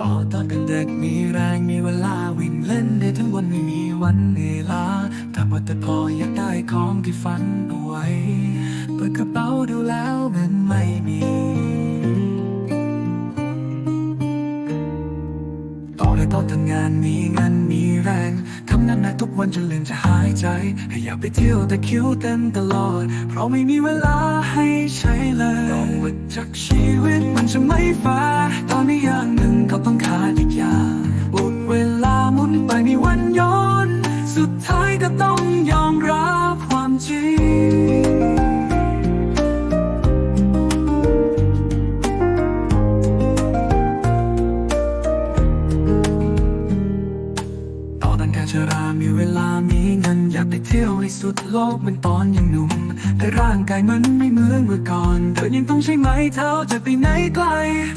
ต่อตอนเป็นเด็กมีแรงมีเวลาวิ่งเล่นได้ทั้งวันไม่มีวันเหนื่อยล้าถ้าพอแต่พออยากได้ของที่ฝันเอาไว้เปิดกระเป๋าดูแล้วเงินไม่มีตอนเลยตอนทำงานมีงาน ทุกวันจนลืมจะหายใจให้อยากไปเที่ยวแต่คิวเต็มตลอด เพราะไม่มีเวลาให้ใช้เลยต้องวัดจากชีวิตมันจะไม่ฟ้าตอนนี้อย่างหนึ่งก็ต้องขาดามีเวลามีเงินอยากไปเที่ยวให้สุดโลกเหมือนตอนยังหนุ่ม แต่ร่างกายมันไม่เหมือนเมื่อก่อน เธอยังต้องใช้ไม้เท้าจะไปไหนไกล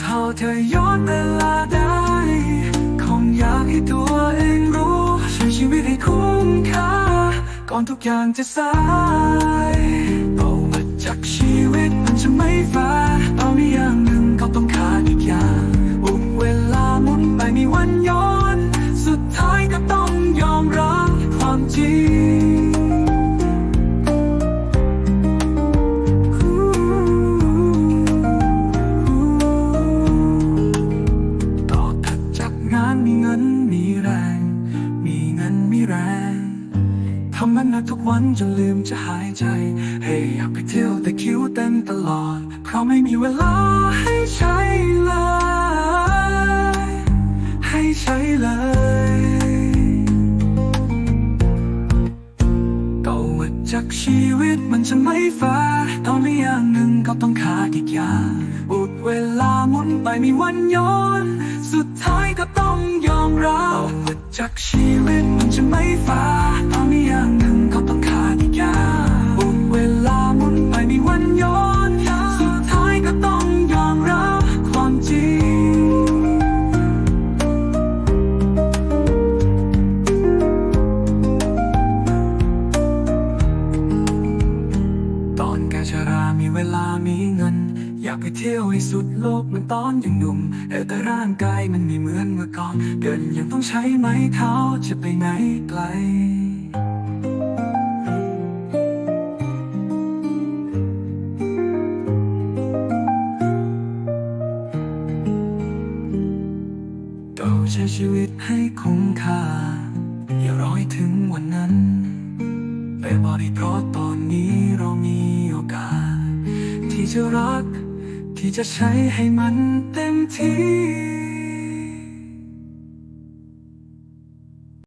เท่าเธอย้อนเวลาได้ คงอยากให้ตัวเองรู้ใช้ชีวิตให้คุ้มค่า ก่อนทุกอย่างจะสายเอามาจากชีวิตมันจะไม่ฟร์เอา ทำมันหนักทุกวันจนลืมจะหายใจ ให้อยากไปเที่ยวแต่คิวเต็มตลอด เพราะไม่มีเวลาให้ใช้เลย จากชีวิตมันจะไม่แฟร์ตอนนี้อย่างหนึ่งก็ต้องขาดอีกอย่างอุดเวลาหมุนไปมีวันย้อน สุดท้ายก็ต้องยอมรับจากชีวิตมันจะไม่แฟร์ เวลามีเงิน อยากไปเที่ยวให้สุดโลกเหมือนตอนยังหนุ่มแต่ร่างกายมันไม่เหมือนเมื่อก่อน เดินยังต้องใช้ไม้เท้าจะไปไหนไกลต้องใช้ชีวิตให้คุ้มค่า อย่ารอให้ถึงวันนั้นไปบอกได้เพราะตอนนี้เรามีโอกาส ที่จะรัก ที่จะใช้ให้มันเต็มที่